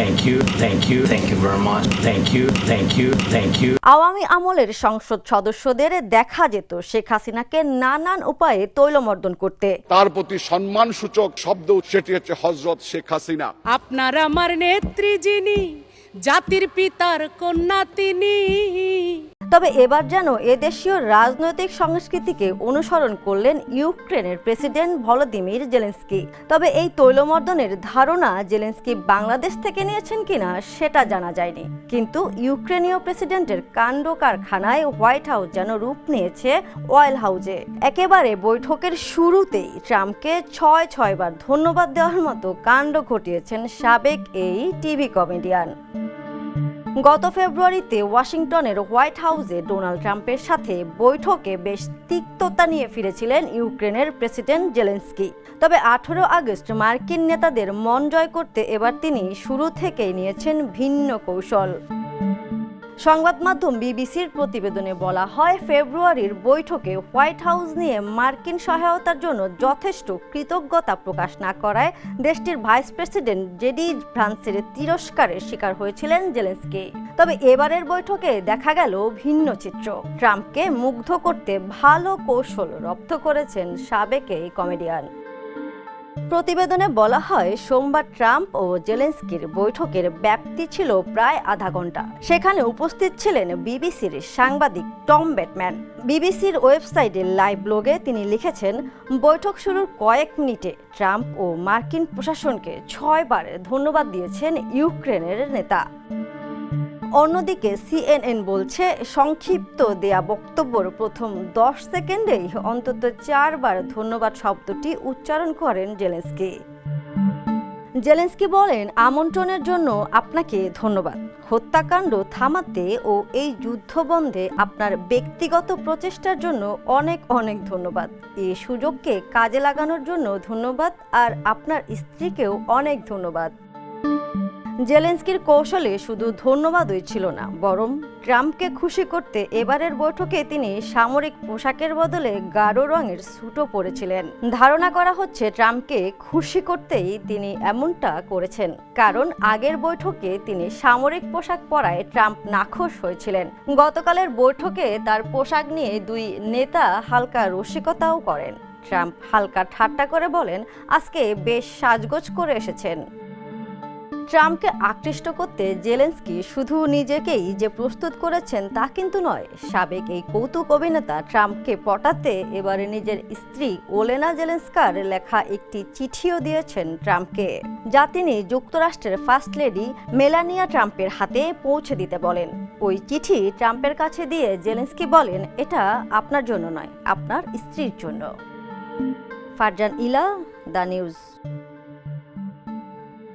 Thank you thank you thank you very much thank you thank you thank you Awami আমলের সংসদ সদস্যদের দেখা যেত শেখ হাসিনাকে নানান উপায়ে তৈলমর্দন করতে। তার প্রতি সম্মানসূচক শব্দ সেটি হচ্ছে হজরত শেখ হাসিনা। আপনার আমার নেত্রী যিনি জাতির পিতার কন্যা তিনি। তবে এবার যেন এদেশীয় রাজনৈতিক সংস্কৃতিকে অনুসরণ করলেন ইউক্রেনের প্রেসিডেন্ট ভলোদিমির জেলেন্সকি। তবে এই তৈলমর্দনের ধারণা জেলেন্সকি বাংলাদেশ থেকে নিয়েছেন কিনা সেটা জানা যায়নি। কিন্তু ইউক্রেনীয় প্রেসিডেন্টের কাণ্ড কারখানায় হোয়াইট হাউস যেন রূপ নিয়েছে অয়েল হাউজে একেবারে বৈঠকের শুরুতেই ট্রাম্পকে ছয় ছয়বার ধন্যবাদ দেওয়ার মতো কাণ্ড ঘটিয়েছেন সাবেক এই টিভি কমেডিয়ান। গত ফেব্রুয়ারিতে ওয়াশিংটনের হোয়াইট হাউসে ডোনাল্ড ট্রাম্পের সাথে বৈঠকে বেশ তিক্ততা নিয়ে ফিরেছিলেন ইউক্রেনের প্রেসিডেন্ট জেলেন্সকি। তবে আঠেরো আগস্ট মার্কিন নেতাদের মন জয় করতে এবার তিনি শুরু থেকেই নিয়েছেন ভিন্ন কৌশল। সংবাদ মাধ্যম বিবিসির প্রতিবেদনে বলা হয়, ফেব্রুয়ারির বৈঠকে হোয়াইট হাউস নিয়ে মার্কিন সহায়তার জন্য যথেষ্ট কৃতজ্ঞতা প্রকাশ না করায় দেশটির ভাইস প্রেসিডেন্ট জেডি ফ্রান্সের তিরস্কারের শিকার হয়েছিলেন জেলেন্সকি। তবে এবারের বৈঠকে দেখা গেল ভিন্ন চিত্র। ট্রাম্পকে মুগ্ধ করতে ভালো কৌশল রপ্ত করেছেন সাবেক এই কমেডিয়ান। প্রতিবেদনে বলা হয়, সোমবার ট্রাম্প ও জেলেন্সকির বৈঠকের ব্যাপ্তি ছিল প্রায় আধা ঘণ্টা সেখানে উপস্থিত ছিলেন বিবিসির সাংবাদিক টম ব্যাটম্যান। বিবিসির ওয়েবসাইটে লাইভ ব্লগে তিনি লিখেছেন, বৈঠক শুরুর কয়েক মিনিটে ট্রাম্প ও মার্কিন প্রশাসনকে ছয়বার ধন্যবাদ দিয়েছেন ইউক্রেনের নেতা। অন্যদিকে সিএনএন বলছে, সংক্ষিপ্ত দেয়া বক্তব্যর প্রথম দশ সেকেন্ডেই অন্তত চারবার ধন্যবাদ শব্দটি উচ্চারণ করেন জেলেন্সকি। জেলেন্সকি বলেন, আমন্ত্রণের জন্য আপনাকে ধন্যবাদ। হত্যাকাণ্ড থামাতে ও এই যুদ্ধ বন্ধে আপনার ব্যক্তিগত প্রচেষ্টার জন্য অনেক অনেক ধন্যবাদ। এই সুযোগকে কাজে লাগানোর জন্য ধন্যবাদ আর আপনার স্ত্রীকেও অনেক ধন্যবাদ। জেলেন্সকির কৌশলে শুধু ধন্যবাদই ছিল না, বরং ট্রাম্পকে খুশি করতে এবারের বৈঠকে তিনি সামরিক পোশাকের বদলে গাঢ় রঙের স্যুটও পরেছিলেন। ধারণা করা হচ্ছে ট্রাম্পকে খুশি করতেই তিনি এমনটা করেছেন, কারণ আগের বৈঠকে তিনি সামরিক পোশাক পরায় ট্রাম্প নাখোশ হয়েছিলেন। গতকালের বৈঠকে তার পোশাক নিয়ে দুই নেতা হালকা রসিকতাও করেন। ট্রাম্প হালকা ঠাট্টা করে বলেন, আজকে বেশ সাজগোজ করে এসেছেন। ট্রাম্পকে আকৃষ্ট করতে জেলেন্সকি শুধু নিজেকেই যে প্রস্তুত করেছেন তা কিন্তু নয়, সাবেক এই কৌতুক অভিনেতা ট্রাম্পকে পটাতে এবারে নিজের স্ত্রী ওলেনা জেলেন্সকার লেখা একটি চিঠিও দিয়েছেন ট্রাম্পকে, যা তিনি যুক্তরাষ্ট্রের ফার্স্ট লেডি মেলানিয়া ট্রাম্পের হাতে পৌঁছে দিতে বলেন। ওই চিঠি ট্রাম্পের কাছে দিয়ে জেলেন্সকি বলেন, এটা আপনার জন্য নয়, আপনার স্ত্রীর জন্য। ফারজান ইলা, দ্য নিউজ।